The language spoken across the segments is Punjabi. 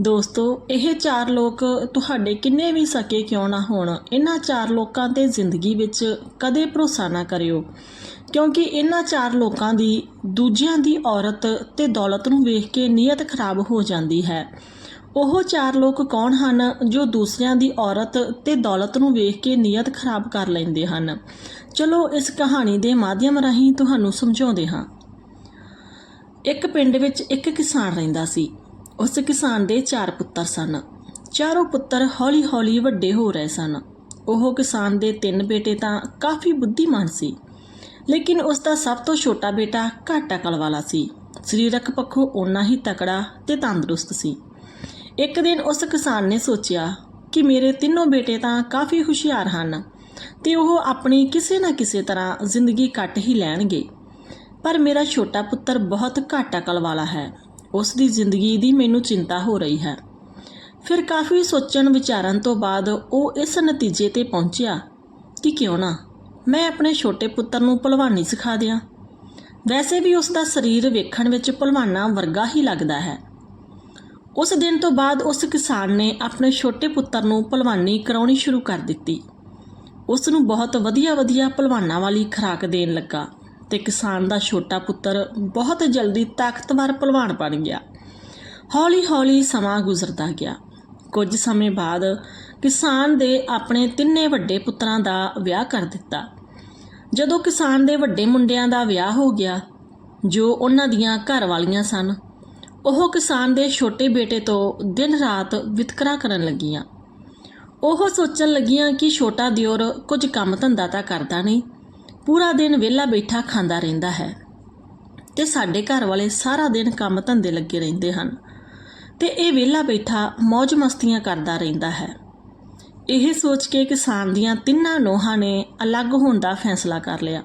ਦੋਸਤੋ, ਇਹ ਚਾਰ ਲੋਕ ਤੁਹਾਡੇ ਕਿੰਨੇ ਵੀ ਸਕੇ ਕਿਉਂ ਨਾ ਹੋਣ, ਇਹਨਾਂ ਚਾਰ ਲੋਕਾਂ ਤੇ ਜ਼ਿੰਦਗੀ ਵਿੱਚ ਕਦੇ ਭਰੋਸਾ ਨਾ ਕਰਿਓ। ਕਿਉਂਕਿ ਇਹਨਾਂ ਚਾਰ ਲੋਕਾਂ ਦੀ, ਦੂਜਿਆਂ ਦੀ ਔਰਤ ਤੇ ਦੌਲਤ ਨੂੰ ਵੇਖ ਕੇ ਨੀਅਤ ਖਰਾਬ ਹੋ ਜਾਂਦੀ ਹੈ। ਉਹ ਚਾਰ ਲੋਕ ਕੌਣ ਹਨ, ਜੋ ਦੂਸਰਿਆਂ ਦੀ ਔਰਤ ਤੇ ਦੌਲਤ ਨੂੰ ਵੇਖ ਕੇ ਨੀਅਤ ਖਰਾਬ ਕਰ ਲੈਂਦੇ ਹਨ? ਚਲੋ, ਇਸ ਕਹਾਣੀ ਦੇ ਮਾਧਿਅਮ ਰਾਹੀਂ ਤੁਹਾਨੂੰ ਸਮਝਾਉਂਦੇ ਹਾਂ। ਇੱਕ ਪਿੰਡ ਵਿੱਚ ਇੱਕ ਕਿਸਾਨ ਰਹਿੰਦਾ ਸੀ। ਉਸ ਕਿਸਾਨ ਦੇ ਚਾਰ ਪੁੱਤਰ ਸਨ। ਚਾਰੋਂ ਪੁੱਤਰ ਹੌਲੀ-ਹੌਲੀ ਵੱਡੇ ਹੋ ਰਹੇ ਸਨ। ਉਹ ਕਿਸਾਨ ਦੇ ਤਿੰਨ ਬੇਟੇ ਤਾਂ ਕਾਫੀ ਬੁੱਧੀਮਾਨ ਸੀ, ਲੇਕਿਨ ਉਸ ਦਾ ਸਭ ਤੋਂ ਛੋਟਾ ਬੇਟਾ ਘੱਟ ਅਕਲ ਵਾਲਾ ਸੀ। ਸਰੀਰਕ ਪੱਖੋਂ ਓਨਾ ਹੀ ਤਕੜਾ ਤੇ ਤੰਦਰੁਸਤ ਸੀ। ਇੱਕ ਦਿਨ ਉਸ ਕਿਸਾਨ ਨੇ ਸੋਚਿਆ ਕਿ ਮੇਰੇ ਤਿੰਨੋਂ ਬੇਟੇ ਤਾਂ ਕਾਫੀ ਹੁਸ਼ਿਆਰ ਹਨ ਤੇ ਉਹ ਆਪਣੀ ਕਿਸੇ ਨਾ ਕਿਸੇ ਤਰ੍ਹਾਂ ਜ਼ਿੰਦਗੀ ਕੱਟ ਹੀ ਲੈਣਗੇ। ਪਰ ਮੇਰਾ ਛੋਟਾ ਪੁੱਤਰ ਬਹੁਤ ਘੱਟ ਅਕਲ ਵਾਲਾ ਹੈ। ਉਸ ਦੀ ਜ਼ਿੰਦਗੀ ਦੀ ਮੈਨੂੰ ਚਿੰਤਾ ਹੋ ਰਹੀ ਹੈ। ਫਿਰ ਕਾਫੀ ਸੋਚਣ ਵਿਚਾਰਨ ਤੋਂ ਬਾਅਦ ਉਹ ਇਸ ਨਤੀਜੇ ਤੇ ਪਹੁੰਚਿਆ ਕਿ ਕਿਉਂ ਨਾ, ਮੈਂ ਆਪਣੇ ਛੋਟੇ ਪੁੱਤਰ ਨੂੰ ਭਲਵਾਨੀ ਸਿਖਾ ਦਿਆਂ। ਵੈਸੇ ਵੀ ਉਸ ਦਾ ਸਰੀਰ ਵੇਖਣ ਵਿੱਚ ਭਲਵਾਨਾ ਵਰਗਾ ਹੀ ਲੱਗਦਾ ਹੈ। ਉਸ ਦਿਨ ਤੋਂ ਬਾਅਦ ਉਸ ਕਿਸਾਨ ਨੇ ਆਪਣੇ ਛੋਟੇ ਪੁੱਤਰ ਨੂੰ ਭਲਵਾਨੀ ਕਰਾਉਣੀ ਸ਼ੁਰੂ ਕਰ ਦਿੱਤੀ। ਉਸ ਨੂੰ ਬਹੁਤ ਵਧੀਆ-ਵਧੀਆ ਭਲਵਾਨਾਂ ਵਾਲੀ ਖੁਰਾਕ ਦੇਣ ਲੱਗਾ। ਤੇ ਕਿਸਾਨ ਦਾ ਛੋਟਾ ਪੁੱਤਰ ਬਹੁਤ ਜਲਦੀ ਤਾਕਤਵਰ ਭਲਵਾਨ ਬਣ ਗਿਆ। ਹੌਲੀ-ਹੌਲੀ ਸਮਾਂ ਗੁਜ਼ਰਦਾ ਗਿਆ। ਕੁਝ ਸਮੇਂ ਬਾਅਦ ਕਿਸਾਨ ਦੇ ਆਪਣੇ ਤਿੰਨੇ ਵੱਡੇ ਪੁੱਤਰਾਂ ਦਾ ਵਿਆਹ ਕਰ ਦਿੱਤਾ। ਜਦੋਂ ਕਿਸਾਨ ਦੇ ਵੱਡੇ ਮੁੰਡਿਆਂ ਦਾ ਵਿਆਹ ਹੋ ਗਿਆ, ਜੋ ਉਹਨਾਂ ਦੀਆਂ ਘਰ ਵਾਲੀਆਂ ਸਨ, ਉਹ ਕਿਸਾਨ ਦੇ ਛੋਟੇ ਬੇਟੇ ਤੋਂ ਦਿਨ ਰਾਤ ਵਿਤਕਰਾ ਕਰਨ ਲੱਗੀਆਂ। ਉਹ ਸੋਚਣ ਲੱਗੀਆਂ ਕਿ ਛੋਟਾ ਦਿਓਰ ਕੁਝ ਕੰਮ ਧੰਦਾ ਤਾਂ ਕਰਦਾ ਨਹੀਂ ਪੂਰਾ ਦਿਨ ਵਿਹਲਾ ਬੈਠਾ ਖਾਂਦਾ ਰਹਿੰਦਾ ਹੈ ਤੇ ਸਾਡੇ ਘਰ ਵਾਲੇ ਸਾਰਾ ਦਿਨ ਕੰਮ ਧੰਦੇ ਲੱਗੇ ਰਹਿੰਦੇ ਹਨ ਤੇ ਇਹ ਵਿਹਲਾ ਬੈਠਾ ਮौज ਮਸਤੀਆਂ ਕਰਦਾ ਰਹਿੰਦਾ ਹੈ। ਇਹ ਸੋਚ ਕੇ ਕਿਸਾਨ ਦੀਆਂ ਤਿੰਨਾਂ ਨੋਹਾਂ ਨੇ ਅਲੱਗ ਹੋਣ ਦਾ ਫੈਸਲਾ ਕਰ ਲਿਆ।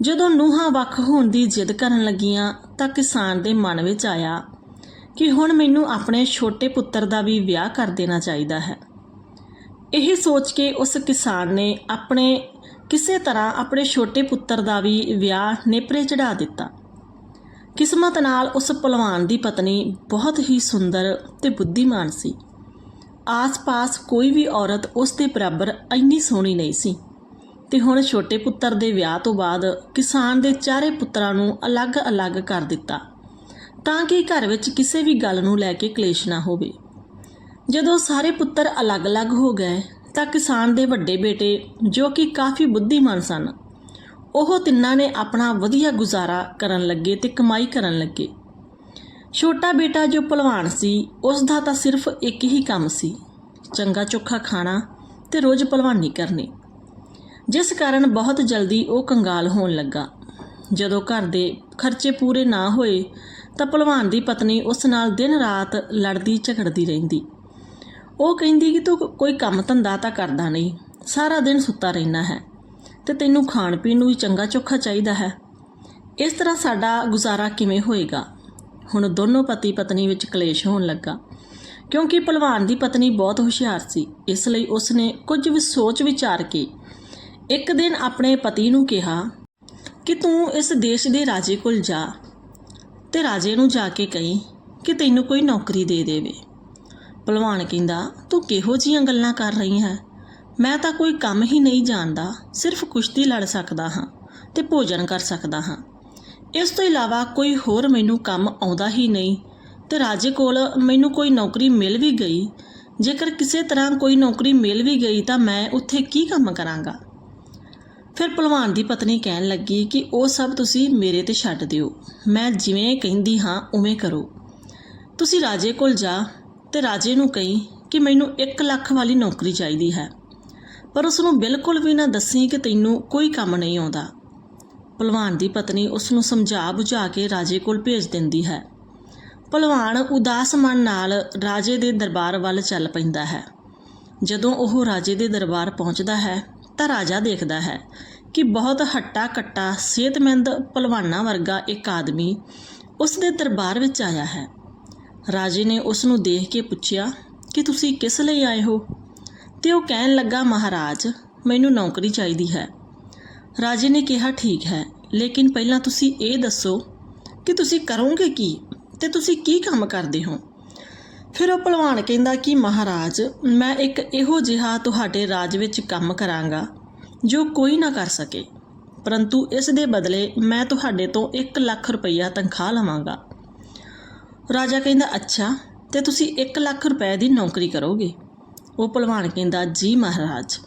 ਜਦੋਂ ਨੂੰਹਾਂ ਵੱਖ ਹੋਣ ਦੀ ਜਿੱਦ ਕਰਨ ਲੱਗੀਆਂ ਤਾਂ ਕਿਸਾਨ ਦੇ ਮਨ ਵਿੱਚ ਆਇਆ ਕਿ ਹੁਣ ਮੈਨੂੰ ਆਪਣੇ ਛੋਟੇ ਪੁੱਤਰ ਦਾ ਵੀ ਵਿਆਹ ਕਰ ਦੇਣਾ ਚਾਹੀਦਾ ਹੈ। ਇਹ ਸੋਚ ਕੇ ਉਸ ਕਿਸਾਨ ਨੇ ਆਪਣੇ ਕਿਸੇ ਤਰ੍ਹਾਂ ਆਪਣੇ ਛੋਟੇ ਪੁੱਤਰ ਦਾ ਵੀ ਵਿਆਹ ਨੇਪਰੇ ਚੜਾ ਦਿੱਤਾ। ਕਿਸਮਤ ਨਾਲ ਉਸ ਪਹਿਲਵਾਨ ਦੀ ਪਤਨੀ ਬਹੁਤ ਹੀ ਸੁੰਦਰ ਤੇ ਬੁੱਧੀਮਾਨ ਸੀ। ਆਸ-ਪਾਸ ਕੋਈ ਵੀ ਔਰਤ ਉਸ ਦੇ ਬਰਾਬਰ ਇੰਨੀ ਸੋਹਣੀ ਨਹੀਂ ਸੀ। ਤੇ ਹੁਣ ਛੋਟੇ ਪੁੱਤਰ ਦੇ ਵਿਆਹ ਤੋਂ ਬਾਅਦ ਕਿਸਾਨ ਦੇ ਚਾਰੇ ਪੁੱਤਰਾਂ ਨੂੰ ਅਲੱਗ-ਅਲੱਗ ਕਰ ਦਿੱਤਾ। ਤਾਂ ਕਿ ਘਰ ਵਿੱਚ ਕਿਸੇ ਵੀ ਗੱਲ ਨੂੰ ਲੈ ਕੇ ਕਲੇਸ਼ ਨਾ ਹੋਵੇ। ਜਦੋਂ ਸਾਰੇ ਪੁੱਤਰ ਅਲੱਗ-ਅਲੱਗ ਹੋ ਗਏ ਤਾਂ ਕਿਸਾਨ ਦੇ ਵੱਡੇ ਬੇਟੇ, ਜੋ ਕਿ ਕਾਫੀ ਬੁੱਧੀਮਾਨ ਸਨ, ਉਹ ਤਿੰਨਾਂ ਨੇ ਆਪਣਾ ਵਧੀਆ ਗੁਜ਼ਾਰਾ ਕਰਨ ਲੱਗੇ ਤੇ ਕਮਾਈ ਕਰਨ ਲੱਗੇ। ਛੋਟਾ ਬੇਟਾ ਜੋ ਪਹਿਲਵਾਨ ਸੀ ਉਸ ਦਾ ਤਾਂ ਸਿਰਫ ਇੱਕ ਹੀ ਕੰਮ ਸੀ, ਚੰਗਾ ਚੋਖਾ ਖਾਣਾ ਤੇ ਰੋਜ਼ ਪਹਿਲਵਾਨੀ ਕਰਨੀ। ਜਿਸ ਕਾਰਨ ਬਹੁਤ ਜਲਦੀ ਉਹ ਕੰਗਾਲ ਹੋਣ ਲੱਗਾ। ਜਦੋਂ ਘਰ ਦੇ ਖਰਚੇ ਪੂਰੇ ਨਾ ਹੋਏ, ਤਾਂ ਪਹਿਲਵਾਨ ਦੀ ਪਤਨੀ ਉਸ ਨਾਲ ਦਿਨ ਰਾਤ ਲੜਦੀ ਝਗੜਦੀ ਰਹਿੰਦੀ। ਉਹ ਕਹਿੰਦੀ ਕਿ ਤੂੰ ਕੋਈ ਕੰਮ ਧੰਦਾ ਤਾਂ ਕਰਦਾ ਨਹੀਂ, ਸਾਰਾ ਦਿਨ ਸੁੱਤਾ ਰਹਿਣਾ ਹੈ ਤੇ ਤੈਨੂੰ ਖਾਣ ਪੀਣ ਨੂੰ ਵੀ ਚੰਗਾ ਚੋਖਾ ਚਾਹੀਦਾ ਹੈ। ਇਸ ਤਰ੍ਹਾਂ ਸਾਡਾ ਗੁਜ਼ਾਰਾ ਕਿਵੇਂ ਹੋਏਗਾ? ਹੁਣ ਦੋਨੋਂ ਪਤੀ ਪਤਨੀ ਵਿੱਚ ਕਲੇਸ਼ ਹੋਣ ਲੱਗਾ, ਕਿਉਂਕਿ ਪਹਿਲਵਾਨ ਦੀ ਪਤਨੀ ਬਹੁਤ ਹੁਸ਼ਿਆਰ ਸੀ, ਇਸ ਲਈ ਉਸਨੇ ਕੁਝ ਵੀ ਸੋਚ ਵਿਚਾਰ ਕੇ ਇੱਕ ਦਿਨ ਆਪਣੇ ਪਤੀ ਨੂੰ ਕਿਹਾ ਕਿ ਤੂੰ ਇਸ ਦੇਸ਼ ਦੇ ਰਾਜੇ ਕੋਲ ਜਾ ਤੇ ਰਾਜੇ ਨੂੰ ਜਾ ਕੇ ਕਹੀਂ ਕਿ ਤੈਨੂੰ ਕੋਈ ਨੌਕਰੀ ਦੇ ਦੇਵੇ। ਭਲਵਾਨ ਕਹਿੰਦਾ, ਤੂੰ ਕਿਹੋ ਜੀਆਂ ਗੱਲਾਂ ਕਰ ਰਹੀ ਹੈ? ਮੈਂ ਤਾਂ ਕੋਈ ਕੰਮ ਹੀ ਨਹੀਂ ਜਾਣਦਾ, ਸਿਰਫ ਕੁਸ਼ਤੀ ਲੜ ਸਕਦਾ ਹਾਂ ਤੇ ਭੋਜਨ ਕਰ ਸਕਦਾ ਹਾਂ। ਇਸ ਤੋਂ ਇਲਾਵਾ ਕੋਈ ਹੋਰ ਮੈਨੂੰ ਕੰਮ ਆਉਂਦਾ ਹੀ ਨਹੀਂ ਤੇ ਰਾਜੇ ਕੋਲ ਮੈਨੂੰ ਕੋਈ ਨੌਕਰੀ ਮਿਲ ਵੀ ਗਈ। ਜੇਕਰ ਕਿਸੇ ਤਰ੍ਹਾਂ ਕੋਈ ਨੌਕਰੀ ਮਿਲ ਵੀ ਗਈ ਤਾਂ ਮੈਂ ਉੱਥੇ ਕੀ ਕੰਮ ਕਰਾਂਗਾ? ਫਿਰ ਭਲਵਾਨ ਦੀ ਪਤਨੀ ਕਹਿਣ ਲੱਗੀ ਕਿ ਉਹ ਸਭ ਤੁਸੀਂ ਮੇਰੇ ਤੇ ਛੱਡ ਦਿਓ। ਮੈਂ ਜਿਵੇਂ ਕਹਿੰਦੀ ਹਾਂ, ਉਵੇਂ ਕਰੋ। ਤੁਸੀਂ ਰਾਜੇ ਕੋਲ ਜਾ ਤੇ ਰਾਜੇ ਨੂੰ ਕਹੀ ਕਿ ਮੈਨੂੰ 1 ਲੱਖ ਵਾਲੀ ਨੌਕਰੀ ਚਾਹੀਦੀ ਹੈ। ਪਰ ਉਸ ਨੂੰ ਬਿਲਕੁਲ ਵੀ ਨਾ ਦੱਸੀ ਕਿ ਤੈਨੂੰ ਕੋਈ ਕੰਮ ਨਹੀਂ ਆਉਂਦਾ। ਭਲਵਾਨ ਦੀ ਪਤਨੀ ਉਸ ਨੂੰ ਸਮਝਾ ਬੁਝਾ ਕੇ ਰਾਜੇ ਕੋਲ ਭੇਜ ਦਿੰਦੀ ਹੈ। ਭਲਵਾਨ ਉਦਾਸ ਮਨ ਨਾਲ ਰਾਜੇ ਦੇ ਦਰਬਾਰ ਵੱਲ ਚੱਲ ਪੈਂਦਾ ਹੈ। ਜਦੋਂ ਉਹ ਰਾਜੇ ਦੇ ਦਰਬਾਰ ਪਹੁੰਚਦਾ ਹੈ, ਤਾਂ ਰਾਜਾ ਦੇਖਦਾ ਹੈ ਕਿ ਬਹੁਤ ਹੱਟਾ ਕੱਟਾ ਸਿਹਤਮੰਦ, ਭਲਵਾਨਾਂ ਵਰਗਾ ਇੱਕ ਆਦਮੀ ਉਸ ਦੇ ਦਰਬਾਰ ਵਿੱਚ ਆਇਆ ਹੈ। ਰਾਜੇ ਨੇ ਉਸ ਨੂੰ ਦੇਖ ਕੇ ਪੁੱਛਿਆ ਕਿ ਤੁਸੀਂ ਕਿਸ ਲਈ ਆਏ ਹੋ? ਤੇ ਉਹ ਕਹਿਣ ਲੱਗਾ, ਮਹਾਰਾਜ, ਮੈਨੂੰ ਨੌਕਰੀ ਚਾਹੀਦੀ ਹੈ। ਰਾਜੇ ਨੇ ਕਿਹਾ, ਠੀਕ ਹੈ, ਲੇਕਿਨ ਪਹਿਲਾਂ ਤੁਸੀਂ ਇਹ ਦੱਸੋ ਕਿ ਤੁਸੀਂ ਕਰੋਗੇ ਕੀ ਤੇ ਤੁਸੀਂ ਕੀ ਕੰਮ ਕਰਦੇ ਹੋ? ਫਿਰ ਉਹ ਭਲਵਾਨ ਕਹਿੰਦਾ ਕਿ, ਮਹਾਰਾਜ, ਮੈਂ ਇੱਕ ਇਹੋ ਜਿਹਾ ਤੁਹਾਡੇ ਰਾਜ ਵਿੱਚ ਕੰਮ ਕਰਾਂਗਾ ਜੋ ਕੋਈ ਨਾ ਕਰ ਸਕੇ, ਪਰੰਤੂ ਇਸ ਦੇ ਬਦਲੇ ਮੈਂ ਤੁਹਾਡੇ ਤੋਂ 1 ਲੱਖ ਰੁਪਈਆ ਤਨਖਾਹ ਲਵਾਂਗਾ। ਰਾਜਾ ਕਹਿੰਦਾ, ਅੱਛਾ, ਤੇ ਤੁਸੀਂ 1 ਲੱਖ ਰੁਪਏ ਦੀ ਨੌਕਰੀ ਕਰੋਗੇ? ਉਹ ਪਹਿਲਵਾਨ ਕਹਿੰਦਾ, ਜੀ ਮਹਾਰਾਜ।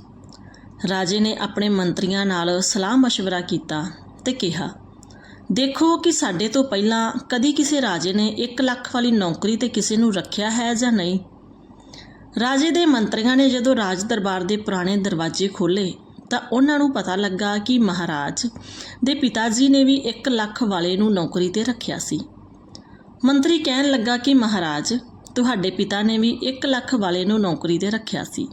ਰਾਜੇ ਨੇ ਆਪਣੇ ਮੰਤਰੀਆਂ ਨਾਲ ਸਲਾਹ مشਵਰਾ ਕੀਤਾ ਤੇ ਕਿਹਾ, ਦੇਖੋ ਕਿ ਸਾਡੇ ਤੋਂ ਪਹਿਲਾਂ ਕਦੀ ਕਿਸੇ ਰਾਜੇ ਨੇ 1 ਲੱਖ ਵਾਲੀ ਨੌਕਰੀ ਤੇ ਕਿਸੇ ਨੂੰ ਰੱਖਿਆ ਹੈ ਜਾਂ ਨਹੀਂ? ਰਾਜੇ ਦੇ ਮੰਤਰੀਆਂ ਨੇ ਜਦੋਂ ਰਾਜ ਦਰਬਾਰ ਦੇ ਪੁਰਾਣੇ ਦਰਵਾਜ਼ੇ ਖੋਲੇ ਤਾਂ ਉਹਨਾਂ ਨੂੰ ਪਤਾ ਲੱਗਾ ਕਿ ਮਹਾਰਾਜ ਦੇ ਪਿਤਾ ਜੀ ਨੇ ਵੀ 1 ਲੱਖ ਵਾਲੇ ਨੂੰ ਨੌਕਰੀ ਤੇ ਰੱਖਿਆ ਸੀ। ਮੰਤਰੀ ਕਹਿਣ ਲੱਗਾ ਕਿ ਮਹਾਰਾਜ, ਤੁਹਾਡੇ ਪਿਤਾ ਨੇ ਵੀ 1 ਲੱਖ ਵਾਲੇ ਨੂੰ ਨੌਕਰੀ ਤੇ ਰੱਖਿਆ ਸੀ।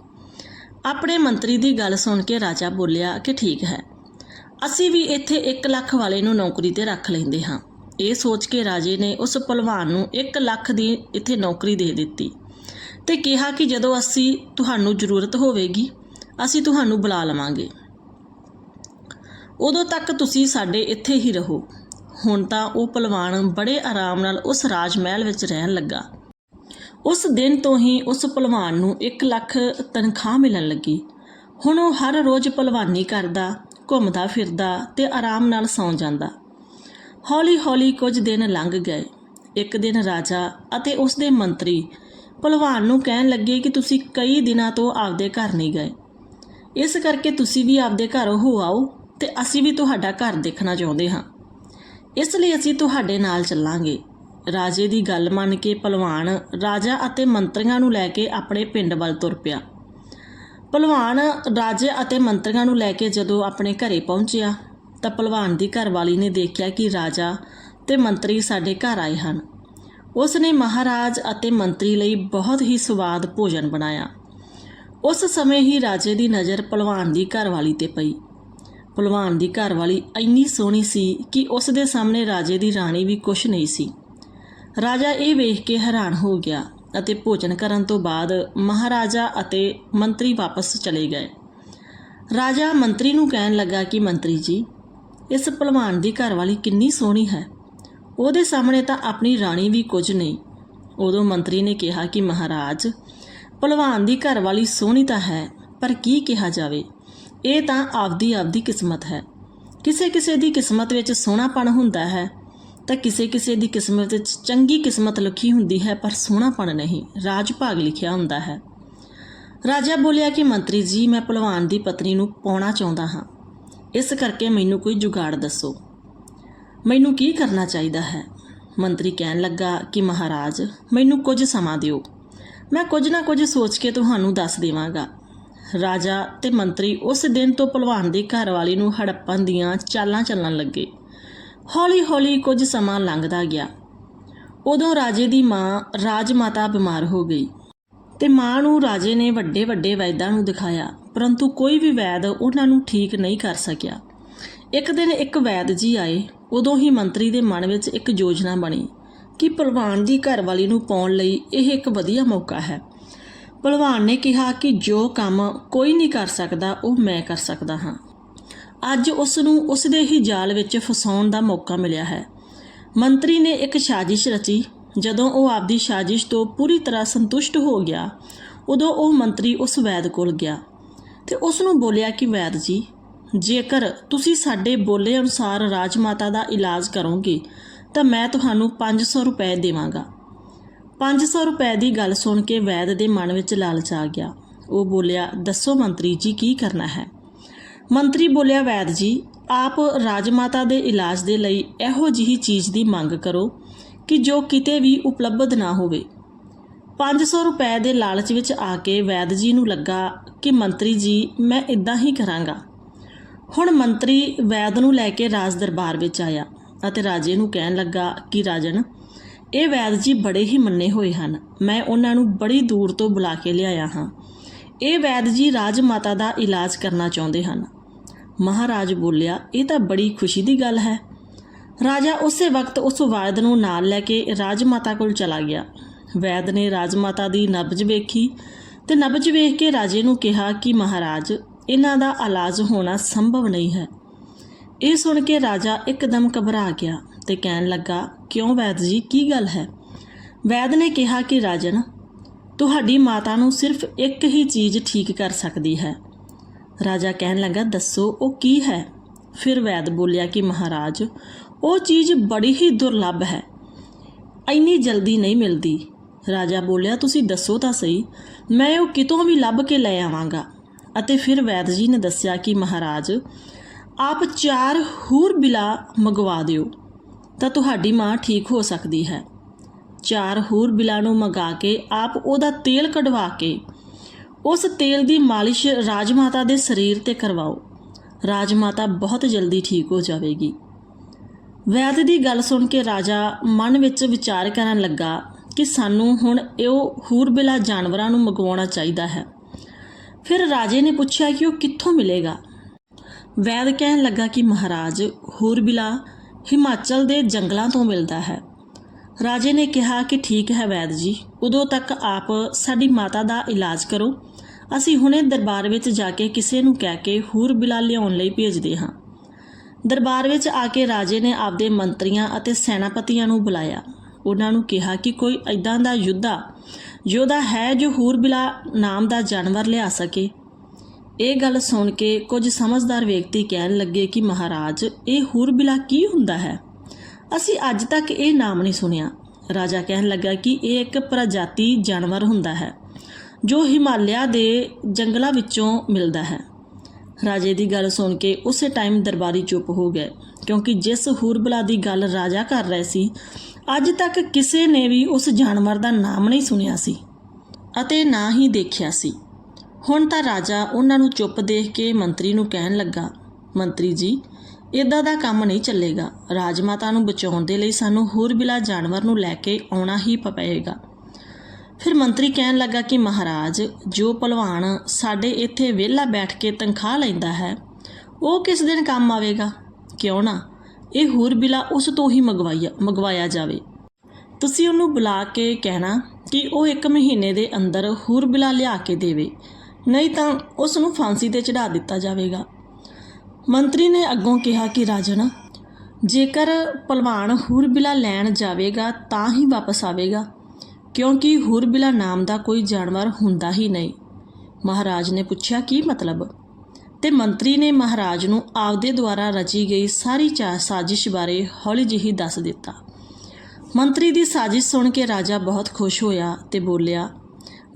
ਆਪਣੇ ਮੰਤਰੀ ਦੀ ਗੱਲ ਸੁਣ ਕੇ ਰਾਜਾ ਬੋਲਿਆ ਕਿ ਠੀਕ ਹੈ। ਅਸੀਂ ਵੀ ਇੱਥੇ 1 ਲੱਖ ਵਾਲੇ ਨੂੰ ਨੌਕਰੀ ਤੇ ਰੱਖ ਲੈਂਦੇ ਹਾਂ। ਇਹ ਸੋਚ ਕੇ ਰਾਜੇ ਨੇ ਉਸ ਭਲਵਾਨ ਨੂੰ 1 ਲੱਖ ਦੀ ਇੱਥੇ ਨੌਕਰੀ ਦੇ ਦਿੱਤੀ ਤੇ ਕਿਹਾ ਕਿ ਜਦੋਂ ਅਸੀਂ ਤੁਹਾਨੂੰ ਜ਼ਰੂਰਤ ਹੋਵੇਗੀ, ਅਸੀਂ ਤੁਹਾਨੂੰ ਬੁਲਾ ਲਵਾਂਗੇ। ਉਦੋਂ ਤੱਕ ਤੁਸੀਂ ਸਾਡੇ ਇੱਥੇ ਹੀ ਰਹੋ। ਹੁਣ ਤਾਂ ਉਹ ਭਲਵਾਨ ਬੜੇ ਆਰਾਮ ਨਾਲ ਉਸ ਰਾਜ ਮਹਿਲ ਵਿੱਚ ਰਹਿਣ ਲੱਗਾ। ਉਸ ਦਿਨ ਤੋਂ ਹੀ ਉਸ ਭਲਵਾਨ ਨੂੰ 1 ਲੱਖ ਤਨਖਾਹ ਮਿਲਣ ਲੱਗੀ। ਹੁਣ ਉਹ ਹਰ ਰੋਜ਼ ਭਲਵਾਨੀ ਕਰਦਾ, ਘੁੰਮਦਾ ਫਿਰਦਾ ਤੇ ਆਰਾਮ ਨਾਲ ਸੌਂ ਜਾਂਦਾ। ਹੌਲੀ-ਹੌਲੀ ਕੁਝ ਦਿਨ ਲੰਘ ਗਏ। ਇੱਕ ਦਿਨ ਰਾਜਾ ਅਤੇ ਉਸ ਦੇ ਮੰਤਰੀ ਭਲਵਾਨ ਨੂੰ ਕਹਿਣ ਲੱਗੇ ਕਿ ਤੁਸੀਂ ਕਈ ਦਿਨਾਂ ਤੋਂ ਆਪਦੇ ਘਰ ਨਹੀਂ ਗਏ। ਇਸ ਕਰਕੇ ਤੁਸੀਂ ਵੀ ਆਪਦੇ ਘਰ ਹੋ ਆਓ ਤੇ ਅਸੀਂ ਵੀ ਤੁਹਾਡਾ ਘਰ ਦੇਖਣਾ ਚਾਹੁੰਦੇ ਹਾਂ। ਇਸ ਲਈ ਅਸੀਂ ਤੁਹਾਡੇ ਨਾਲ ਚੱਲਾਂਗੇ। ਰਾਜੇ ਦੀ ਗੱਲ ਮੰਨ ਕੇ ਭਲਵਾਨ ਰਾਜਾ ਅਤੇ ਮੰਤਰੀਆਂ ਨੂੰ ਲੈ ਕੇ ਆਪਣੇ ਪਿੰਡ ਵੱਲ ਤੁਰ ਪਿਆ। ਭਲਵਾਨ ਰਾਜੇ ਅਤੇ ਮੰਤਰੀਆਂ ਨੂੰ ਲੈ ਕੇ ਜਦੋਂ ਆਪਣੇ ਘਰੇ ਪਹੁੰਚਿਆ, ਤਾਂ ਭਲਵਾਨ ਦੀ ਘਰਵਾਲੀ ਨੇ ਦੇਖਿਆ ਕਿ ਰਾਜਾ ਤੇ ਮੰਤਰੀ ਸਾਡੇ ਘਰ ਆਏ ਹਨ। ਉਸ ਨੇ ਮਹਾਰਾਜ ਅਤੇ ਮੰਤਰੀ ਲਈ ਬਹੁਤ ਹੀ ਸਵਾਦ ਭੋਜਨ ਬਣਾਇਆ। ਉਸ ਸਮੇਂ ਹੀ ਰਾਜੇ ਦੀ ਨਜ਼ਰ ਭਲਵਾਨ ਦੀ ਘਰਵਾਲੀ ਤੇ ਪਈ। ਭਲਵਾਨ ਦੀ ਘਰਵਾਲੀ ਇੰਨੀ ਸੋਹਣੀ ਸੀ ਕਿ ਉਸ ਦੇ ਸਾਹਮਣੇ ਰਾਜੇ ਦੀ ਰਾਣੀ ਵੀ ਕੁਛ ਨਹੀਂ ਸੀ। ਰਾਜਾ ਇਹ ਵੇਖ ਕੇ ਹੈਰਾਨ ਹੋ ਗਿਆ ਅਤੇ ਭੋਜਨ ਕਰਨ ਤੋਂ ਬਾਅਦ ਮਹਾਰਾਜਾ ਅਤੇ ਮੰਤਰੀ ਵਾਪਸ ਚਲੇ ਗਏ। ਰਾਜਾ ਮੰਤਰੀ ਨੂੰ ਕਹਿਣ ਲੱਗਾ ਕਿ, ਮੰਤਰੀ ਜੀ, ਇਸ ਭਲਵਾਨ ਦੀ ਘਰਵਾਲੀ ਕਿੰਨੀ ਸੋਹਣੀ ਹੈ। ਉਹਦੇ ਸਾਹਮਣੇ ਤਾਂ ਆਪਣੀ ਰਾਣੀ ਵੀ ਕੁਝ ਨਹੀਂ। ਉਦੋਂ ਮੰਤਰੀ ਨੇ ਕਿਹਾ ਕਿ, ਮਹਾਰਾਜ ਭਲਵਾਨ ਦੀ ਘਰਵਾਲੀ ਸੋਹਣੀ ਤਾਂ ਹੈ, ਪਰ ਕੀ ਕਿਹਾ ਜਾਵੇ? ਇਹ ਤਾਂ ਆਪਦੀ ਆਪਦੀ ਕਿਸਮਤ ਹੈ। ਕਿਸੇ ਕਿਸੇ ਦੀ ਕਿਸਮਤ ਵਿੱਚ ਸੋਹਣਾਪਣ ਹੁੰਦਾ ਹੈ, ਤਾਂ ਕਿਸੇ ਕਿਸੇ ਦੀ ਕਿਸਮਤ ਵਿੱਚ ਚੰਗੀ ਕਿਸਮਤ ਲਿਖੀ ਹੁੰਦੀ ਹੈ, ਪਰ ਸੋਹਣਾਪਣ ਨਹੀਂ, ਰਾਜ ਭਾਗ ਲਿਖਿਆ ਹੁੰਦਾ ਹੈ। ਰਾਜਾ ਬੋਲਿਆ ਕਿ, ਮੰਤਰੀ ਜੀ, ਮੈਂ ਭਲਵਾਨ ਦੀ ਪਤਨੀ ਨੂੰ ਪਾਉਣਾ ਚਾਹੁੰਦਾ ਹਾਂ। ਇਸ ਕਰਕੇ ਮੈਨੂੰ ਕੋਈ ਜੁਗਾੜ ਦੱਸੋ। ਮੈਨੂੰ ਕੀ ਕਰਨਾ ਚਾਹੀਦਾ ਹੈ? ਮੰਤਰੀ ਕਹਿਣ ਲੱਗਾ ਕਿ, ਮਹਾਰਾਜ, ਮੈਨੂੰ ਕੁਝ ਸਮਾਂ ਦਿਓ। ਮੈਂ ਕੁਝ ਨਾ ਕੁਝ ਸੋਚ ਕੇ ਤੁਹਾਨੂੰ ਦੱਸ ਦੇਵਾਂਗਾ। ਰਾਜਾ ਤੇ ਮੰਤਰੀ ਉਸ ਦਿਨ ਤੋਂ ਭਲਵਾਨ ਦੀ ਘਰਵਾਲੀ ਨੂੰ ਹੜੱਪਣ ਦੀਆਂ ਚਾਲਾਂ ਚੱਲਣ ਲੱਗੇ। ਹੌਲੀ-ਹੌਲੀ ਕੁਝ ਸਮਾਂ ਲੰਘਦਾ ਗਿਆ। ਉਦੋਂ ਰਾਜੇ ਦੀ ਮਾਂ ਰਾਜਮਾਤਾ ਬਿਮਾਰ ਹੋ ਗਈ ਤੇ ਮਾਂ ਨੂੰ ਰਾਜੇ ਨੇ ਵੱਡੇ-ਵੱਡੇ ਵੈਦਾਂ ਨੂੰ ਦਿਖਾਇਆ, ਪਰੰਤੂ ਕੋਈ ਵੀ ਵੈਦ ਉਹਨਾਂ ਨੂੰ ਠੀਕ ਨਹੀਂ ਕਰ ਸਕਿਆ। ਇੱਕ ਦਿਨ ਇੱਕ ਵੈਦ ਜੀ ਆਏ। ਉਦੋਂ ਹੀ ਮੰਤਰੀ ਦੇ ਮਨ ਵਿੱਚ ਇੱਕ ਯੋਜਨਾ ਬਣੀ ਕਿ ਭਲਵਾਨ ਦੀ ਘਰਵਾਲੀ ਨੂੰ ਪਾਉਣ ਲਈ ਇਹ ਇੱਕ ਵਧੀਆ ਮੌਕਾ ਹੈ। ਭਲਵਾਨ ਨੇ ਕਿਹਾ ਕਿ ਜੋ ਕੰਮ ਕੋਈ ਨਹੀਂ ਕਰ ਸਕਦਾ, ਉਹ ਮੈਂ ਕਰ ਸਕਦਾ ਹਾਂ। ਅੱਜ ਉਸ ਨੂੰ ਉਸ ਦੇ ਹੀ ਜਾਲ ਵਿੱਚ ਫਸਾਉਣ ਦਾ ਮੌਕਾ ਮਿਲਿਆ ਹੈ। ਮੰਤਰੀ ਨੇ ਇੱਕ ਸਾਜ਼ਿਸ਼ ਰਚੀ। ਜਦੋਂ ਉਹ ਆਪਦੀ ਸਾਜ਼ਿਸ਼ ਤੋਂ ਪੂਰੀ ਤਰ੍ਹਾਂ ਸੰਤੁਸ਼ਟ ਹੋ ਗਿਆ, ਉਦੋਂ ਉਹ ਮੰਤਰੀ ਉਸ ਵੈਦ ਕੋਲ ਗਿਆ ਤੇ ਉਸ ਨੂੰ ਬੋਲਿਆ ਕਿ, ਵੈਦ ਜੀ, ਜੇਕਰ ਤੁਸੀਂ ਸਾਡੇ ਬੋਲੇ ਅਨੁਸਾਰ ਰਾਜਮਾਤਾ ਦਾ ਇਲਾਜ ਕਰੋਗੇ, ਤਾਂ ਮੈਂ ਤੁਹਾਨੂੰ 500 ਰੁਪਏ ਦੇਵਾਂਗਾ। 500 ਰੁਪਏ ਦੀ ਗੱਲ ਸੁਣ ਕੇ ਵੈਦ ਦੇ ਮਨ ਵਿੱਚ ਲਾਲਚ ਆ ਗਿਆ। ਉਹ ਬੋਲਿਆ, ਦੱਸੋ ਮੰਤਰੀ ਜੀ, ਕੀ ਕਰਨਾ ਹੈ? ਮੰਤਰੀ ਬੋਲਿਆ, ਵੈਦ ਜੀ, ਆਪ ਰਾਜਮਾਤਾ ਦੇ ਇਲਾਜ ਦੇ ਲਈ ਇਹੋ ਜਿਹੀ ਚੀਜ਼ ਦੀ ਮੰਗ ਕਰੋ ਕਿ ਜੋ ਕਿਤੇ ਵੀ ਉਪਲਬਧ ਨਾ ਹੋਵੇ। 500 ਰੁਪਏ ਦੇ ਲਾਲਚ ਵਿੱਚ ਆ ਕੇ ਵੈਦ ਜੀ ਨੂੰ ਲੱਗਾ ਕਿ, ਮੰਤਰੀ ਜੀ, ਮੈਂ ਇਦਾਂ ਹੀ ਕਰਾਂਗਾ। ਹੁਣ ਮੰਤਰੀ ਵੈਦ ਨੂੰ ਲੈ ਕੇ ਰਾਜ ਦਰਬਾਰ ਵਿੱਚ ਆਇਆ ਅਤੇ ਰਾਜੇ ਨੂੰ ਕਹਿਣ ਲੱਗਾ ਕਿ, ਰਾਜਨ ਇਹ ਵੈਦ ਜੀ ਬੜੇ ਹੀ ਮੰਨੇ ਹੋਏ ਹਨ। ਮੈਂ ਉਹਨਾਂ ਨੂੰ ਬੜੀ ਦੂਰ ਤੋਂ ਬੁਲਾ ਕੇ ਲਿਆਇਆ ਹਾਂ। ਇਹ ਵੈਦ ਜੀ ਰਾਜ ਮਾਤਾ ਦਾ ਇਲਾਜ ਕਰਨਾ ਚਾਹੁੰਦੇ ਹਨ। ਮਹਾਰਾਜ ਬੋਲਿਆ, ਇਹ ਤਾਂ ਬੜੀ ਖੁਸ਼ੀ ਦੀ ਗੱਲ ਹੈ। ਰਾਜਾ ਉਸੇ ਵਕਤ ਉਸ ਵੈਦ ਨੂੰ ਨਾਲ ਲੈ ਕੇ ਰਾਜ ਮਾਤਾ ਕੋਲ ਚਲਾ ਗਿਆ। ਵੈਦ ਨੇ ਰਾਜ ਮਾਤਾ ਦੀ ਨਬਜ ਵੇਖੀ ਤੇ ਨਬਜ ਵੇਖ ਕੇ ਰਾਜੇ ਨੂੰ ਕਿਹਾ ਕਿ ਮਹਾਰਾਜ, ਇਹਨਾਂ ਦਾ ਇਲਾਜ ਹੋਣਾ ਸੰਭਵ ਨਹੀਂ ਹੈ। ਇਹ ਸੁਣ ਕੇ ਰਾਜਾ ਇੱਕਦਮ ਘਬਰਾ ਗਿਆ। ਤੇ ਕਹਿਣ ਲੱਗਾ, ਕਿਉਂ ਵੈਦ ਜੀ, ਕੀ ਗੱਲ ਹੈ? ਵੈਦ ਨੇ ਕਿਹਾ ਕਿ, ਰਾਜਨ, ਤੁਹਾਡੀ ਮਾਤਾ ਨੂੰ ਸਿਰਫ ਇੱਕ ਹੀ ਚੀਜ਼ ਠੀਕ ਕਰ ਸਕਦੀ ਹੈ। ਰਾਜਾ ਕਹਿਣ ਲੱਗਾ, ਦੱਸੋ, ਉਹ ਕੀ ਹੈ? ਫਿਰ ਵੈਦ ਬੋਲਿਆ ਕਿ, ਮਹਾਰਾਜ, ਉਹ ਚੀਜ਼ ਬੜੀ ਹੀ ਦੁਰਲੱਭ ਹੈ। ਇੰਨੀ ਜਲਦੀ ਨਹੀਂ ਮਿਲਦੀ। ਰਾਜਾ ਬੋਲਿਆ, ਤੁਸੀਂ ਦੱਸੋ ਤਾਂ ਸਹੀ, ਮੈਂ ਉਹ ਕਿਤੋਂ ਵੀ ਲੱਭ ਕੇ ਲੈ ਆਵਾਂਗਾ? ਅਤੇ ਫਿਰ ਵੈਦ ਜੀ ਨੇ ਦੱਸਿਆ ਕਿ, ਮਹਾਰਾਜ, ਆਪ ਚਾਰ ਹੂਰ ਬਿਲਾ ਮੰਗਵਾ ਦਿਓ। ਤਾਂ ਤੁਹਾਡੀ ਮਾਂ ਠੀਕ ਹੋ ਸਕਦੀ ਹੈ। ਚਾਰ ਹੋਰ ਬਿਲਾ ਨੂੰ ਮੰਗਾ ਕੇ ਆਪ ਉਹਦਾ ਤੇਲ ਕਢਵਾ ਕੇ, ਉਸ ਤੇਲ ਦੀ ਮਾਲਿਸ਼ ਰਾਜਮਾਤਾ ਦੇ ਸਰੀਰ ਤੇ ਕਰਵਾਓ। ਰਾਜਮਾਤਾ ਬਹੁਤ ਜਲਦੀ ਠੀਕ ਹੋ ਜਾਵੇਗੀ। ਵੈਦ ਦੀ ਗੱਲ ਸੁਣ ਕੇ ਰਾਜਾ ਮਨ ਵਿੱਚ ਵਿਚਾਰ ਕਰਨ ਲੱਗਾ ਕਿ ਸਾਨੂੰ ਹੁਣ ਇਹ ਹੂਰਬਿਲਾ ਜਾਨਵਰਾਂ ਨੂੰ ਮੰਗਵਾਉਣਾ ਚਾਹੀਦਾ ਹੈ। ਫਿਰ ਰਾਜੇ ਨੇ ਪੁੱਛਿਆ ਕਿ ਉਹ ਕਿੱਥੋਂ ਮਿਲੇਗਾ? ਵੈਦ ਕਹਿਣ ਲੱਗਾ ਕਿ ਮਹਾਰਾਜ ਹੂਰਬਿਲਾ ਹਿਮਾਚਲ ਦੇ ਜੰਗਲਾਂ ਤੋਂ ਮਿਲਦਾ ਹੈ। ਰਾਜੇ ਨੇ ਕਿਹਾ ਕਿ ਠੀਕ ਹੈ ਵੈਦ ਜੀ, ਉਦੋਂ ਤੱਕ ਆਪ ਸਾਡੀ ਮਾਤਾ ਦਾ ਇਲਾਜ ਕਰੋ। ਅਸੀਂ ਹੁਣੇ ਦਰਬਾਰ ਵਿੱਚ ਜਾ ਕੇ ਕਿਸੇ ਨੂੰ ਕਹਿ ਕੇ ਹੂਰਬਿਲਾ ਲਿਆਉਣ ਲਈ ਭੇਜਦੇ ਹਾਂ। ਦਰਬਾਰ ਵਿੱਚ ਆ ਕੇ ਰਾਜੇ ਨੇ ਆਪਦੇ ਮੰਤਰੀਆਂ ਅਤੇ ਸੈਨਾਪਤੀਆਂ ਨੂੰ ਬੁਲਾਇਆ। ਉਹਨਾਂ ਨੂੰ ਕਿਹਾ ਕਿ ਕੋਈ ਐਦਾਂ ਦਾ ਯੁੱਧਾ, ਯੋਧਾ ਹੈ ਜੋ ਹੂਰਬਿਲਾ ਨਾਮ ਦਾ ਜਾਨਵਰ ਲਿਆ ਸਕੇ। ਇਹ ਗੱਲ ਸੁਣ ਕੇ ਕੁਝ ਸਮਝਦਾਰ ਵਿਅਕਤੀ ਕਹਿਣ ਲੱਗੇ ਕਿ ਮਹਾਰਾਜ, ਇਹ ਹੂਰਬਿਲਾ ਕੀ ਹੁੰਦਾ ਹੈ? ਅਸੀਂ ਅੱਜ ਤੱਕ ਇਹ ਨਾਮ ਨਹੀਂ ਸੁਣਿਆ। ਰਾਜਾ ਕਹਿਣ ਲੱਗਾ ਕਿ ਇਹ ਇੱਕ ਪ੍ਰਜਾਤੀ ਜਾਨਵਰ ਹੁੰਦਾ ਹੈ, ਜੋ ਹਿਮਾਲਿਆ ਦੇ ਜੰਗਲਾਂ ਵਿੱਚੋਂ ਮਿਲਦਾ ਹੈ। ਰਾਜੇ ਦੀ ਗੱਲ ਸੁਣ ਕੇ ਉਸੇ ਟਾਈਮ ਦਰਬਾਰੀ ਚੁੱਪ ਹੋ ਗਏ, ਕਿਉਂਕਿ ਜਿਸ ਹੂਰਬਲਾ ਦੀ ਗੱਲ ਰਾਜਾ ਕਰ ਰਿਹਾ ਸੀ, ਅੱਜ ਤੱਕ ਕਿਸੇ ਨੇ ਵੀ ਉਸ ਜਾਨਵਰ ਦਾ ਨਾਮ ਨਹੀਂ ਸੁਣਿਆ ਸੀ ਅਤੇ ਨਾ ਹੀ ਦੇਖਿਆ ਸੀ। ਹੁਣ ਤਾਂ ਰਾਜਾ ਉਹਨਾਂ ਨੂੰ ਚੁੱਪ ਦੇਖ ਕੇ ਮੰਤਰੀ ਨੂੰ ਕਹਿਣ ਲੱਗਾ, ਮੰਤਰੀ ਜੀ ਇਦਾਂ ਦਾ ਕੰਮ ਨਹੀਂ ਚੱਲੇਗਾ। ਰਾਜਮਾਤਾ ਨੂੰ ਬਚਾਉਣ ਦੇ ਲਈ ਸਾਨੂੰ ਹੋਰ ਬਿਲਾ ਜਾਨਵਰ ਨੂੰ ਲੈ ਕੇ ਆਉਣਾ ਹੀ ਪਵੇਗਾ ਫਿਰ ਮੰਤਰੀ ਕਹਿਣ ਲੱਗਾ ਕਿ, ਮਹਾਰਾਜ, ਜੋ ਪਹਿਲਵਾਨ ਸਾਡੇ ਇੱਥੇ ਵਿਹਲਾ ਬੈਠ ਕੇ ਤਨਖਾਹ ਲੈਂਦਾ ਹੈ, ਉਹ ਕਿਸ ਦਿਨ ਕੰਮ ਆਵੇਗਾ? ਕਿਉਂ ਨਾ? ਇਹ ਹੋਰ ਬਿਲਾ ਉਸ ਤੋਂ ਹੀ ਮੰਗਵਾਇਆ ਮੰਗਵਾਇਆ ਜਾਵੇ। ਤੁਸੀਂ ਉਹਨੂੰ ਬੁਲਾ ਕੇ ਕਹਿਣਾ ਕਿ ਉਹ ਇੱਕ ਮਹੀਨੇ ਦੇ ਅੰਦਰ ਹੋਰ ਬਿਲਾ ਲਿਆ ਕੇ ਦੇਵੇ। ਨਹੀਂ ਤਾਂ ਉਸ ਨੂੰ ਫਾਂਸੀ ਤੇ ਚੜਾ ਦਿੱਤਾ ਜਾਵੇਗਾ। ਮੰਤਰੀ ਨੇ ਅੱਗੋਂ ਕਿਹਾ ਕਿ, ਰਾਜਨ, ਜੇਕਰ ਪਹਿਲਵਾਨ ਹੂਰਬਿਲਾ ਲੈਣ ਜਾਵੇਗਾ ਤਾਂ ਹੀ ਵਾਪਸ ਆਵੇਗਾ, ਕਿਉਂਕਿ ਹੂਰਬਿਲਾ ਨਾਮ ਦਾ ਕੋਈ ਜਾਨਵਰ ਹੁੰਦਾ ਹੀ ਨਹੀਂ। ਮਹਾਰਾਜ ਨੇ ਪੁੱਛਿਆ, ਕੀ ਮਤਲਬ? ਤੇ ਮੰਤਰੀ ਨੇ ਮਹਾਰਾਜ ਨੂੰ ਆਪਦੇ ਦੁਆਰਾ ਰਚੀ ਗਈ ਸਾਰੀ ਚਾ, ਸਾਜ਼ਿਸ਼ ਬਾਰੇ ਹੌਲੀ ਜਿਹੀ ਦੱਸ ਦਿੱਤਾ। ਮੰਤਰੀ ਦੀ ਸਾਜ਼ਿਸ਼ ਸੁਣ ਕੇ ਰਾਜਾ ਬਹੁਤ ਖੁਸ਼ ਹੋਇਆ ਤੇ ਬੋਲਿਆ,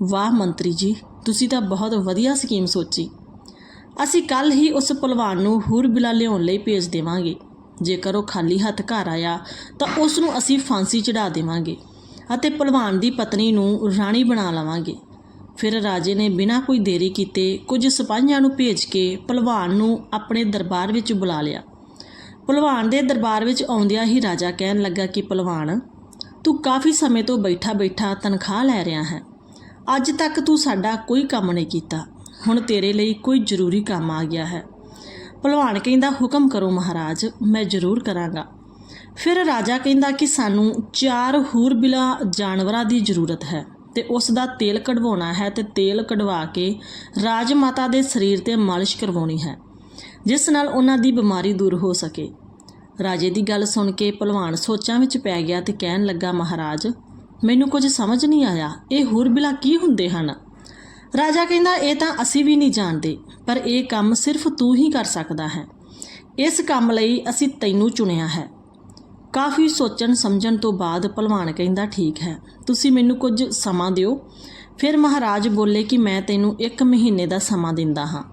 ਵਾਹ ਮੰਤਰੀ ਜੀ ਤੁਸੀਂ ਤਾਂ ਬਹੁਤ ਵਧੀਆ ਸਕੀਮ ਸੋਚੀ। ਅਸੀਂ ਕੱਲ ਹੀ ਉਸ ਪਹਿਲਵਾਨ ਨੂੰ ਹੂਰਬਿਲਾ ਲਿਆਉਣ ਲਈ ਭੇਜ ਦੇਵਾਂਗੇ। ਜੇਕਰ ਉਹ ਖਾਲੀ ਹੱਥ ਘਰ ਆਇਆ, ਤਾਂ ਉਸ ਨੂੰ ਅਸੀਂ ਫਾਂਸੀ ਚੜਾ ਦੇਵਾਂਗੇ ਅਤੇ ਪਹਿਲਵਾਨ ਦੀ ਪਤਨੀ ਨੂੰ ਰਾਣੀ ਬਣਾ ਲਵਾਂਗੇ। ਫਿਰ ਰਾਜੇ ਨੇ ਬਿਨਾਂ ਕੋਈ ਦੇਰੀ ਕੀਤੇ ਕੁਝ ਸਿਪਾਹੀਆਂ ਨੂੰ ਭੇਜ ਕੇ ਪਹਿਲਵਾਨ ਨੂੰ ਆਪਣੇ ਦਰਬਾਰ ਵਿੱਚ ਬੁਲਾ ਲਿਆ। ਪਹਿਲਵਾਨ ਦੇ ਦਰਬਾਰ ਵਿੱਚ ਆਉਂਦਿਆਂ ਹੀ ਰਾਜਾ ਕਹਿਣ ਲੱਗਾ ਕਿ ਪਹਿਲਵਾਨ ਤੂੰ ਕਾਫੀ ਸਮੇਂ ਤੋਂ ਬੈਠਾ ਬੈਠਾ ਤਨਖਾਹ ਲੈ ਰਿਹਾ ਹੈ। ਅੱਜ ਤੱਕ ਤੂੰ ਸਾਡਾ ਕੋਈ ਕੰਮ ਨਹੀਂ ਕੀਤਾ। ਹੁਣ ਤੇਰੇ ਲਈ ਕੋਈ ਜ਼ਰੂਰੀ ਕੰਮ ਆ ਗਿਆ ਹੈ। ਭਲਵਾਨ ਕਹਿੰਦਾ, ਹੁਕਮ ਕਰੋ ਮਹਾਰਾਜ, ਮੈਂ ਜ਼ਰੂਰ ਕਰਾਂਗਾ। ਫਿਰ ਰਾਜਾ ਕਹਿੰਦਾ ਕਿ ਸਾਨੂੰ ਚਾਰ ਹੋਰ ਬਿਲਾ ਜਾਨਵਰਾਂ ਦੀ ਜ਼ਰੂਰਤ ਹੈ ਤੇ ਉਸ ਦਾ ਤੇਲ ਕਢਵਾਉਣਾ ਹੈ ਤੇ ਤੇਲ ਕਢਵਾ ਕੇ ਰਾਜ ਮਾਤਾ ਦੇ ਸਰੀਰ ਤੇ ਮਾਲਿਸ਼ ਕਰਵਾਉਣੀ ਹੈ, ਜਿਸ ਨਾਲ ਉਹਨਾਂ ਦੀ ਬਿਮਾਰੀ ਦੂਰ ਹੋ ਸਕੇ। ਰਾਜੇ ਦੀ ਗੱਲ ਸੁਣ ਕੇ ਭਲਵਾਨ ਸੋਚਾਂ ਵਿੱਚ ਪੈ ਗਿਆ ਤੇ ਕਹਿਣ ਲੱਗਾ, ਮਹਾਰਾਜ ਮੈਨੂੰ ਕੁਝ ਸਮਝ ਨਹੀਂ ਆਇਆ। ਇਹ ਹੂਰਬਿਲਾ ਕੀ ਹੁੰਦੇ ਹਨ? ਰਾਜਾ ਕਹਿੰਦਾ, ਇਹ ਤਾਂ ਅਸੀਂ ਵੀ ਨਹੀਂ ਜਾਣਦੇ, ਪਰ ਇਹ ਕੰਮ ਸਿਰਫ ਤੂੰ ਹੀ ਕਰ ਸਕਦਾ ਹੈ। ਇਸ ਕੰਮ ਲਈ ਅਸੀਂ ਤੈਨੂੰ ਚੁਣਿਆ ਹੈ। ਕਾਫੀ ਸੋਚਣ ਸਮਝਣ ਤੋਂ ਬਾਅਦ ਭਲਵਾਨ ਕਹਿੰਦਾ, ਠੀਕ ਹੈ, ਤੁਸੀਂ ਮੈਨੂੰ ਕੁਝ ਸਮਾਂ ਦਿਓ। ਫਿਰ ਮਹਾਰਾਜ ਬੋਲੇ ਕਿ ਮੈਂ ਤੈਨੂੰ ਇੱਕ ਮਹੀਨੇ ਦਾ ਸਮਾਂ ਦਿੰਦਾ ਹਾਂ।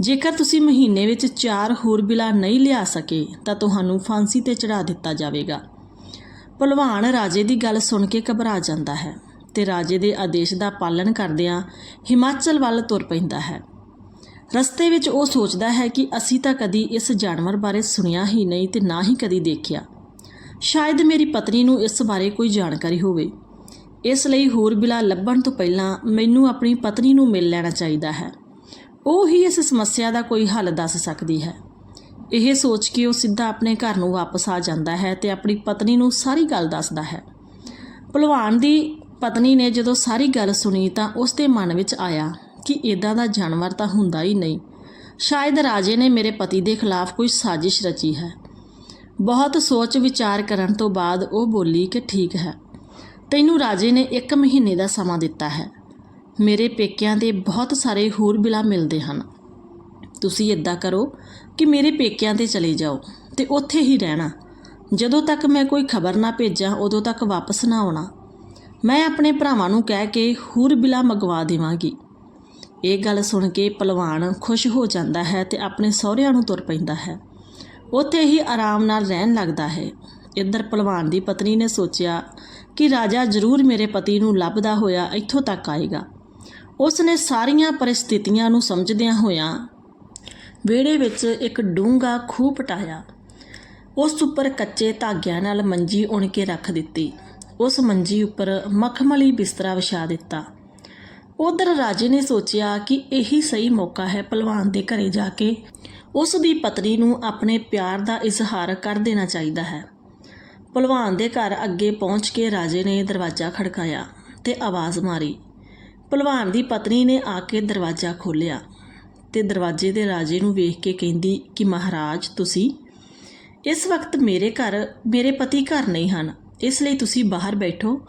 ਜੇਕਰ ਤੁਸੀਂ ਮਹੀਨੇ ਵਿੱਚ ਚਾਰ ਹੂਰਬਿਲਾ ਨਹੀਂ ਲਿਆ ਸਕੇ, ਤਾਂ ਤੁਹਾਨੂੰ ਫਾਂਸੀ ਤੇ ਚੜਾ ਦਿੱਤਾ ਜਾਵੇਗਾ। ਭਲਵਾਨ ਰਾਜੇ ਦੀ ਗੱਲ ਸੁਣ ਕੇ ਘਬਰਾ ਜਾਂਦਾ ਹੈ ਤੇ ਰਾਜੇ ਦੇ ਆਦੇਸ਼ ਦਾ ਪਾਲਣ ਕਰਦਿਆਂ ਹਿਮਾਚਲ ਵੱਲ ਤੁਰ ਪੈਂਦਾ ਹੈ। ਰਸਤੇ ਵਿੱਚ ਉਹ ਸੋਚਦਾ ਹੈ ਕਿ ਅਸੀਂ ਤਾਂ ਕਦੀ ਇਸ ਜਾਨਵਰ ਬਾਰੇ ਸੁਣਿਆ ਹੀ ਨਹੀਂ ਤੇ ਨਾ ਹੀ ਕਦੀ ਦੇਖਿਆ। ਸ਼ਾਇਦ ਮੇਰੀ ਪਤਨੀ ਨੂੰ ਇਸ ਬਾਰੇ ਕੋਈ ਜਾਣਕਾਰੀ ਹੋਵੇ। ਇਸ ਲਈ ਹੋਰ ਬਿਲਾ ਲੱਭਣ ਤੋਂ ਪਹਿਲਾਂ ਮੈਨੂੰ ਆਪਣੀ ਪਤਨੀ ਨੂੰ ਮਿਲ ਲੈਣਾ ਚਾਹੀਦਾ ਹੈ। ਉਹ ਹੀ ਇਸ ਸਮੱਸਿਆ ਦਾ ਕੋਈ ਹੱਲ ਦੱਸ ਸਕਦੀ ਹੈ। ਇਹ ਸੋਚ ਕੇ ਉਹ ਸਿੱਧਾ ਆਪਣੇ ਘਰ ਨੂੰ ਵਾਪਸ ਆ ਜਾਂਦਾ ਹੈ ਤੇ ਆਪਣੀ ਪਤਨੀ ਨੂੰ ਸਾਰੀ ਗੱਲ ਦੱਸਦਾ ਹੈ। ਭਲਵਾਨ ਦੀ ਪਤਨੀ ਨੇ ਜਦੋਂ ਸਾਰੀ ਗੱਲ ਸੁਣੀ ਤਾਂ ਉਸ ਦੇ ਮਨ ਵਿੱਚ ਆਇਆ ਕਿ ਇਦਾਂ ਦਾ ਜਾਨਵਰ ਤਾਂ ਹੁੰਦਾ ਹੀ ਨਹੀਂ। ਸ਼ਾਇਦ ਰਾਜੇ ਨੇ ਮੇਰੇ ਪਤੀ ਦੇ ਖਿਲਾਫ ਕੋਈ ਸਾਜ਼ਿਸ਼ ਰਚੀ ਹੈ। ਬਹੁਤ ਸੋਚ ਵਿਚਾਰ ਕਰਨ ਤੋਂ ਬਾਅਦ ਉਹ ਬੋਲੀ ਕਿ ਠੀਕ ਹੈ। ਤੈਨੂੰ ਰਾਜੇ ਨੇ ਇੱਕ ਮਹੀਨੇ ਦਾ ਸਮਾਂ ਦਿੱਤਾ ਹੈ। ਮੇਰੇ ਪੇਕਿਆਂ ਦੇ ਬਹੁਤ ਸਾਰੇ ਹੋਰ ਬਿਲਾ ਮਿਲਦੇ ਹਨ। ਤੁਸੀਂ ਇਦਾਂ ਕਰੋ ਕਿ ਮੇਰੇ ਪੇਕਿਆਂ ਤੇ ਚਲੇ ਜਾਓ ਤੇ ਉੱਥੇ ਹੀ ਰਹਿਣਾ। ਜਦੋਂ ਤੱਕ ਮੈਂ ਕੋਈ ਖਬਰ ਨਾ ਭੇਜਾਂ, ਉਦੋਂ ਤੱਕ ਵਾਪਸ ਨਾ ਆਉਣਾ। ਮੈਂ ਆਪਣੇ ਭਰਾਵਾਂ ਨੂੰ ਕਹਿ ਕੇ ਹੂਰ ਬਿਲਾ ਮੰਗਵਾ ਦੇਵਾਂਗੀ। ਇਹ ਗੱਲ ਸੁਣ ਕੇ ਪਹਿਲਵਾਨ ਖੁਸ਼ ਹੋ ਜਾਂਦਾ ਹੈ ਤੇ ਆਪਣੇ ਸਹੁਰਿਆਂ ਨੂੰ ਤੁਰ ਪੈਂਦਾ ਹੈ। ਉੱਥੇ ਹੀ ਆਰਾਮ ਨਾਲ ਰਹਿਣ ਲੱਗਦਾ ਹੈ। ਇੱਧਰ ਪਹਿਲਵਾਨ ਦੀ ਪਤਨੀ ਨੇ ਸੋਚਿਆ ਕਿ ਰਾਜਾ ਜ਼ਰੂਰ ਮੇਰੇ ਪਤੀ ਨੂੰ ਲੱਭਦਾ ਹੋਇਆ ਇੱਥੋਂ ਤੱਕ ਆਏਗਾ। ਉਸ ਨੇ ਸਾਰੀਆਂ ਪਰਿਸਥਿਤੀਆਂ ਨੂੰ ਸਮਝਦਿਆਂ ਹੋਇਆਂ ਵਿਹੜੇ ਵਿੱਚ ਇੱਕ ਡੂੰਘਾ ਖੂਹ ਪਟਾਇਆ। ਉਸ ਉੱਪਰ ਕੱਚੇ ਧਾਗਿਆਂ ਨਾਲ ਮੰਜੀ ਉਣ ਕੇ ਰੱਖ ਦਿੱਤੀ। ਉਸ ਮੰਜੀ ਉੱਪਰ ਮਖਮਲੀ ਬਿਸਤਰਾ ਵਿਛਾ ਦਿੱਤਾ। ਉਧਰ ਰਾਜੇ ਨੇ ਸੋਚਿਆ ਕਿ ਇਹੀ ਸਹੀ ਮੌਕਾ ਹੈ ਪਹਿਲਵਾਨ ਦੇ ਘਰੇ ਜਾ ਕੇ ਉਸ ਦੀ ਪਤਨੀ ਨੂੰ ਆਪਣੇ ਪਿਆਰ ਦਾ ਇਜ਼ਹਾਰ ਕਰ ਦੇਣਾ ਚਾਹੀਦਾ ਹੈ। ਪਹਿਲਵਾਨ ਦੇ ਘਰ ਅੱਗੇ ਪਹੁੰਚ ਕੇ ਰਾਜੇ ਨੇ ਦਰਵਾਜ਼ਾ ਖੜਕਾਇਆ ਤੇ ਆਵਾਜ਼ ਮਾਰੀ। ਪਹਿਲਵਾਨ ਦੀ ਪਤਨੀ ਨੇ ਆ ਕੇ ਦਰਵਾਜ਼ਾ ਖੋਲ੍ਹਿਆ। ਤੇ ਦਰਵਾਜ਼ੇ ਦੇ ਰਾਜੇ ਨੂੰ ਵੇਖ ਕੇ ਕਹਿੰਦੀ ਕਿ ਮਹਾਰਾਜ, ਤੁਸੀਂ ਇਸ ਵਕਤ ਮੇਰੇ ਘਰ, ਮੇਰੇ ਪਤੀ ਘਰ ਨਹੀਂ ਹਨ। ਇਸ ਲਈ ਤੁਸੀਂ ਬਾਹਰ ਬੈਠੋ।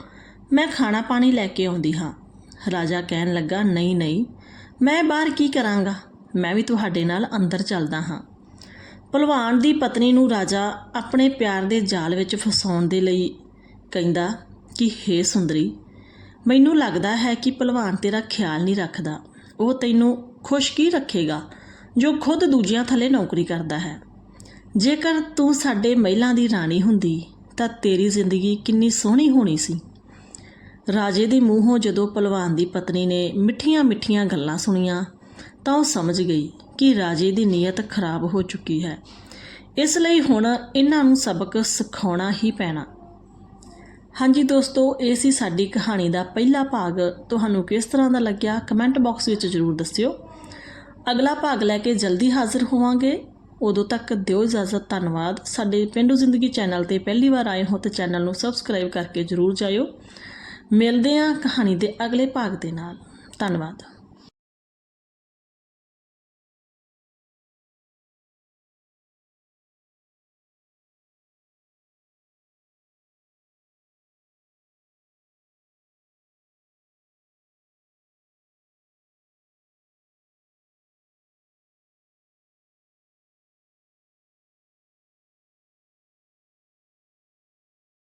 ਮੈਂ ਖਾਣਾ ਪਾਣੀ ਲੈ ਕੇ ਆਉਂਦੀ ਹਾਂ। ਰਾਜਾ ਕਹਿਣ ਲੱਗਾ, ਨਹੀਂ ਨਹੀਂ, ਮੈਂ ਬਾਹਰ ਕੀ ਕਰਾਂਗਾ? ਮੈਂ ਵੀ ਤੁਹਾਡੇ ਨਾਲ ਅੰਦਰ ਚੱਲਦਾ ਹਾਂ। ਭਲਵਾਨ ਦੀ ਪਤਨੀ ਨੂੰ ਰਾਜਾ ਆਪਣੇ ਪਿਆਰ ਦੇ ਜਾਲ ਵਿੱਚ ਫਸਾਉਣ ਦੇ ਲਈ ਕਹਿੰਦਾ ਕਿ, ਹੇ ਸੁੰਦਰੀ, ਮੈਨੂੰ ਲੱਗਦਾ ਹੈ ਕਿ ਭਲਵਾਨ ਤੇਰਾ ਖਿਆਲ ਨਹੀਂ ਰੱਖਦਾ। ਉਹ ਤੈਨੂੰ ਖੁਸ਼ ਕੀ ਰੱਖੇਗਾ, ਜੋ ਖੁਦ ਦੂਜਿਆਂ ਥੱਲੇ ਨੌਕਰੀ ਕਰਦਾ ਹੈ। ਜੇਕਰ ਤੂੰ ਸਾਡੇ ਮਹਿਲਾਂ ਦੀ ਰਾਣੀ ਹੁੰਦੀ, ਤਾਂ ਤੇਰੀ ਜ਼ਿੰਦਗੀ ਕਿੰਨੀ ਸੋਹਣੀ ਹੋਣੀ ਸੀ। ਰਾਜੇ ਦੇ ਮੂੰਹੋਂ ਜਦੋਂ ਪਹਿਲਵਾਨ ਦੀ ਪਤਨੀ ਨੇ ਮਿੱਠੀਆਂ-ਮਿੱਠੀਆਂ ਗੱਲਾਂ ਸੁਣੀਆਂ, ਤਾਂ ਉਹ ਸਮਝ ਗਈ ਕਿ ਰਾਜੇ ਦੀ ਨੀਅਤ ਖਰਾਬ ਹੋ ਚੁੱਕੀ ਹੈ। ਇਸ ਲਈ ਹੁਣ ਇਹਨਾਂ ਨੂੰ ਸਬਕ ਸਿਖਾਉਣਾ ਹੀ ਪੈਣਾ। ਹਾਂਜੀ ਦੋਸਤੋ, ਇਹ ਸੀ ਸਾਡੀ ਕਹਾਣੀ ਦਾ ਪਹਿਲਾ ਭਾਗ। ਤੁਹਾਨੂੰ ਕਿਸ ਤਰ੍ਹਾਂ ਦਾ ਲੱਗਿਆ? ਕਮੈਂਟ ਬਾਕਸ ਵਿੱਚ ਜ਼ਰੂਰ ਦੱਸਿਓ। ਅਗਲਾ ਭਾਗ ਲੈ ਕੇ ਜਲਦੀ ਹਾਜ਼ਰ ਹੋਵਾਂਗੇ। ਉਦੋਂ ਤੱਕ ਦਿਓ ਇਜਾਜ਼ਤ, ਧੰਨਵਾਦ। ਸਾਡੇ ਪਿੰਡੂ ਜ਼ਿੰਦਗੀ ਚੈਨਲ ਤੇ ਪਹਿਲੀ ਵਾਰ ਆਏ ਹੋ ਤਾਂ ਚੈਨਲ ਨੂੰ ਸਬਸਕ੍ਰਾਈਬ ਕਰਕੇ ਜ਼ਰੂਰ ਜਾਇਓ। ਮਿਲਦੇ ਹਾਂ ਕਹਾਣੀ ਦੇ ਅਗਲੇ ਭਾਗ ਦੇ ਨਾਲ। ਧੰਨਵਾਦ।